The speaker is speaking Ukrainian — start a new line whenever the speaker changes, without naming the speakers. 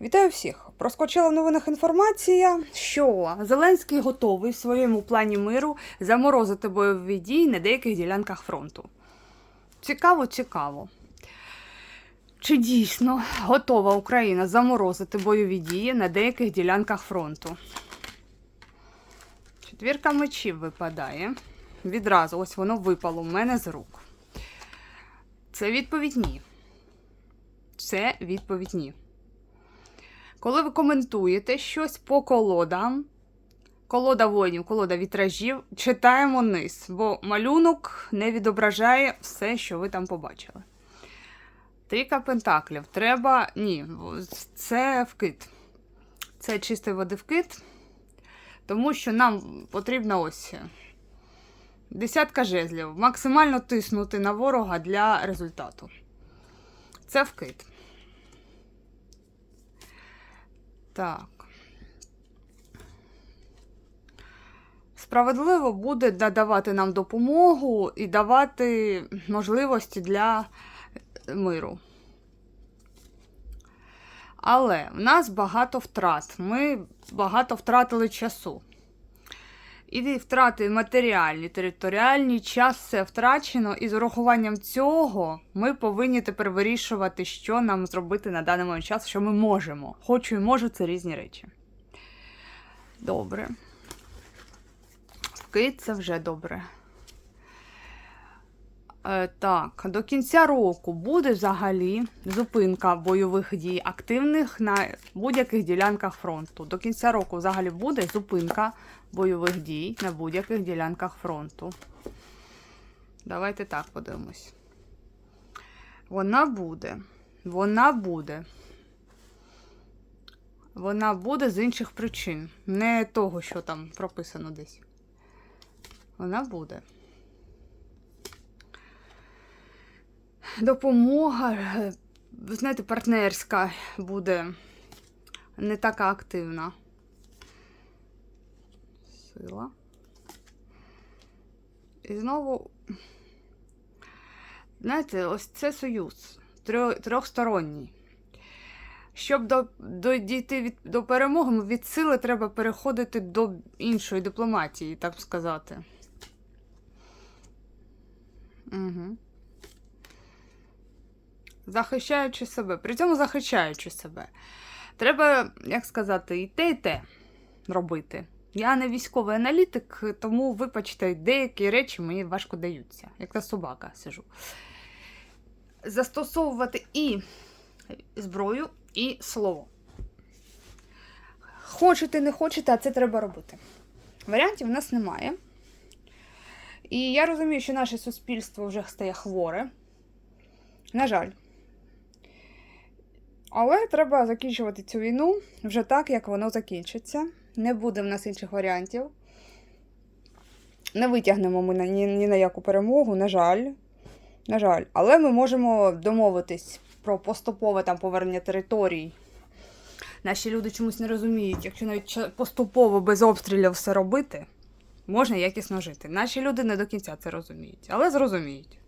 Вітаю всіх! Проскочила в новинах інформація, що Зеленський готовий в своєму плані миру заморозити бойові дії на деяких ділянках фронту. Цікаво, цікаво. Чи дійсно готова Україна заморозити бойові дії на деяких ділянках фронту? Четвірка мечів випадає. Відразу ось воно випало в мене з рук. Це відповідь ні. Це відповідь ні. Коли ви коментуєте щось по колодам, колода воїнів, колода вітражів, читаємо низ, бо малюнок не відображає все, що ви там побачили. Трійка пентаклів. Треба. Ні, це вкид. Це чистої води вкид. Тому що нам потрібно ось десятка жезлів. Максимально тиснути на ворога для результату. Це вкид. Так. Справедливо буде надавати нам допомогу і давати можливості для миру. Але в нас багато втрат. Ми багато втратили часу. І втрати матеріальні, територіальні, час все втрачено, і з урахуванням цього ми повинні тепер вирішувати, що нам зробити на даний момент час, що ми можемо. Хочу і можу це різні речі. Добре. Вкид це вже добре. Е, так, до кінця року буде взагалі зупинка бойових дій активних на будь-яких ділянках фронту. До кінця року взагалі буде зупинка бойових дій на будь-яких ділянках фронту. Давайте так подивимось. Вона буде. Вона буде. Вона буде з інших причин. Не того, що там прописано десь. Вона буде. Допомога, е, знаєте, партнерська буде не така активна. Сила. І знову, знаєте, ось це союз трьохсторонній. Щоб до, дійти від, до перемоги, від сили треба переходити до іншої дипломатії, так сказати. Угу. Захищаючи себе. При цьому захищаючи себе. Треба, як сказати, і те, і те робити. Я не військовий аналітик, тому, вибачте, деякі речі мені важко даються, як та собака сижу. Застосовувати і зброю, і слово. Хочете, не хочете, а це треба робити. Варіантів у нас немає. І я розумію, що наше суспільство вже стає хворе. На жаль. Але треба закінчувати цю війну вже так, як воно закінчиться. Не буде в нас інших варіантів. Не витягнемо ми на, ні, ні на яку перемогу, на жаль. На жаль. Але ми можемо домовитись про поступове там повернення територій. Наші люди чомусь не розуміють, якщо навіть поступово без обстрілів все робити, можна якісно жити. Наші люди не до кінця це розуміють, але зрозуміють.